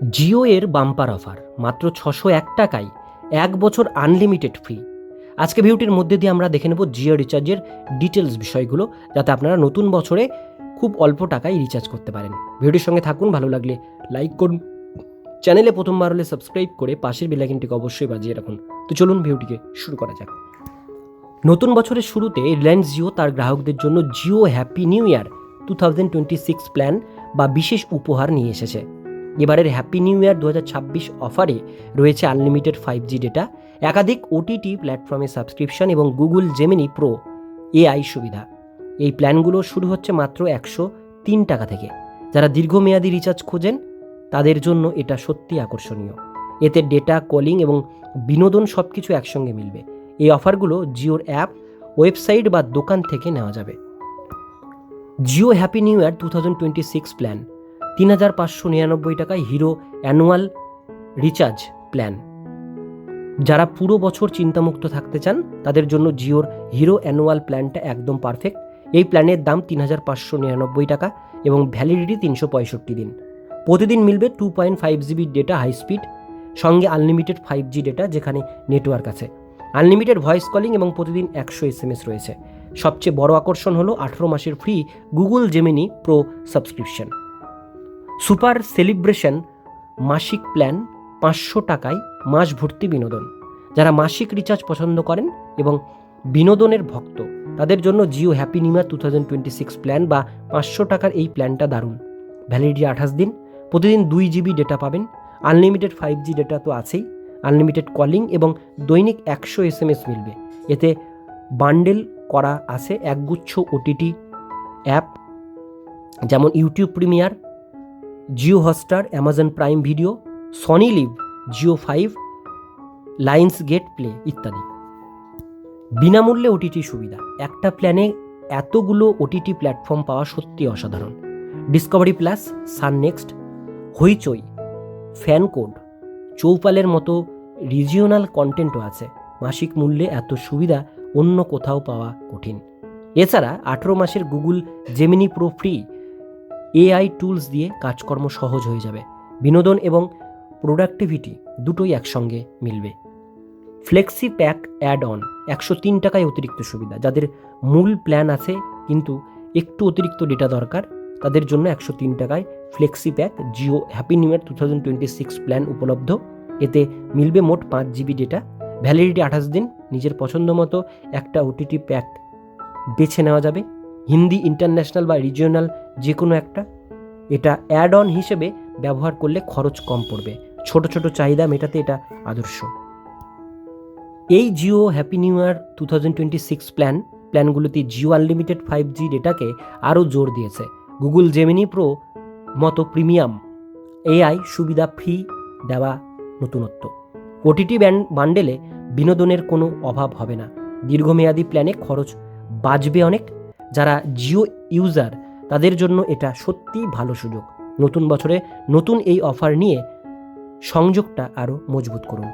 জিও এর bumper offer, মাত্র ছশো এক টাকায়, এক বছর আনলিমিটেড ফ্রি। আজকে ভিডিওটির মধ্যে দিয়ে আমরা দেখে নেব জিও রিচার্জের ডিটেলস বিষয়গুলো, যাতে আপনারা নতুন বছরে খুব অল্প টাকায় রিচার্জ করতে পারেন। ভিডিওটির সঙ্গে থাকুন, ভালো লাগলে লাইক করুন। চ্যানেলে প্রথমবার হলে সাবস্ক্রাইব করে পাশের বেলাইকিনটিকে অবশ্যই বাজিয়ে রাখুন। তো চলুন ভিডিওটিকে শুরু করা যাক। নতুন বছরের শুরুতে রিলায়েন্স জিও তার গ্রাহকদের জন্য Jio happy new year two thousand twenty six plan বা বিশেষ উপহার নিয়ে এসেছে। এবারের হ্যাপি নিউ ইয়ার দু হাজার ছাব্বিশ অফারে রয়েছে আনলিমিটেড ফাইভ জি ডেটা একাধিক ওটিটি প্ল্যাটফর্মে সাবস্ক্রিপশন এবং গুগল জেমিনি প্রো এআই সুবিধা। এই প্ল্যানগুলো শুরু হচ্ছে মাত্র একশো তিন টাকা থেকে। যারা দীর্ঘমেয়াদী রিচার্জ খোঁজেন, তাদের জন্য এটা সত্যি আকর্ষণীয়। এতে ডেটা কলিং এবং বিনোদন সব কিছু একসঙ্গে মিলবে। এই অফারগুলো জিওর অ্যাপ ওয়েবসাইট বা দোকান থেকে নেওয়া যাবে। Jio happy new year two thousand twenty six plan তিন হাজার পাঁচশো নিরানব্বই টাকায় হিরো অ্যানুয়াল রিচার্জ প্ল্যান। যারা পুরো বছর চিন্তামুক্ত থাকতে চান, তাদের জন্য জিওর হিরো অ্যানুয়াল প্ল্যানটা একদম পারফেক্ট। এই প্ল্যানের দাম তিন হাজার পাঁচশো নিরানব্বই টাকা এবং ভ্যালিডিটি তিনশো পঁয়ষট্টি দিন। প্রতিদিন মিলবে two point five GB data high speed, সঙ্গে আনলিমিটেড ফাইভ জি ডেটা যেখানে নেটওয়ার্ক আছে। আনলিমিটেড ভয়েস কলিং এবং প্রতিদিন একশো এস এম এস রয়েছে। সবচেয়ে বড় আকর্ষণ হলো আঠেরো মাসের free Google Gemini Pro subscription. Super celebration মাসিক প্ল্যান পাঁচশো টাকায় মাস ভর্তি বিনোদন। যারা মাসিক রিচার্জ পছন্দ করেন এবং বিনোদনের ভক্ত, তাদের জন্য Jio happy Nima two thousand twenty six plan বা পাঁচশো টাকার এই প্ল্যানটা দারুণ। ভ্যালিডিটি আঠাশ দিন, প্রতিদিন দুই জিবি ডেটা পাবেন। আনলিমিটেড ফাইভ জি ডেটা তো আছেই। আনলিমিটেড কলিং এবং দৈনিক একশো এস এম এস মিলবে। এতে বান্ডেল করা আছে একগুচ্ছ ওটিটি অ্যাপ, যেমন YouTube premier Jio Hotstar, Amazon Prime Video, Sony LIV, Jio five Lionsgate play ইত্যাদি। বিনামূল্যে ওটিটি সুবিধা। একটা প্ল্যানে এতগুলো ওটিটি প্ল্যাটফর্ম পাওয়া সত্যি অসাধারণ। Discovery Plus, Sun next, Hoichoi, FanCode, চৌপালের মতো রিজিওনাল কন্টেন্টও আছে। মাসিক মূল্যে এত সুবিধা অন্য কোথাও পাওয়া কঠিন। এছাড়া আঠেরো মাসের Google Gemini Pro free AI tools দিয়ে কাজকর্ম সহজ হয়ে যাবে। বিনোদন এবং প্রোডাক্টিভিটি দুটোই একসঙ্গে মিলবে। ফ্লেক্সি প্যাক অ্যাড অন একশো তিন টাকায় অতিরিক্ত সুবিধা। যাদের মূল প্ল্যান আছে, কিন্তু একটু অতিরিক্ত ডেটা দরকার, তাদের জন্য একশো তিন টাকায় flexi pack Jio happy new year two thousand twenty six plan উপলব্ধ। এতে মিলবে মোট পাঁচ জিবি ডেটা ভ্যালিডিটি আঠাশ দিন। নিজের পছন্দ মতো একটা ওটিটি প্যাক বেছে নেওয়া যাবে। হিন্দি ইন্টারন্যাশনাল বা রিজিওনাল যে কোনো একটা, এটা অ্যাড অন হিসেবে ব্যবহার করলে খরচ কম পড়বে। ছোট ছোট চাহিদা মেটাতে এটা আদর্শ। এই Jio happy new year two thousand twenty six plan প্ল্যানগুলোতে Jio unlimited five G ডেটাকে আরও জোর দিয়েছে। গুগল জেমিনি প্রো মতো প্রিমিয়াম এআই সুবিধা ফ্রি দেওয়া নতুনত্ব। ওটিটি ব্যান্ড বান্ডেলে বিনোদনের কোনো অভাব হবে না। দীর্ঘমেয়াদী প্ল্যানে খরচ বাঁচবে অনেক। যারা জিও ইউজার, তাদের জন্য এটা সত্যিই ভালো সুযোগ। নতুন বছরে নতুন এই অফার নিয়ে সংযোগটা আরও মজবুত করুন।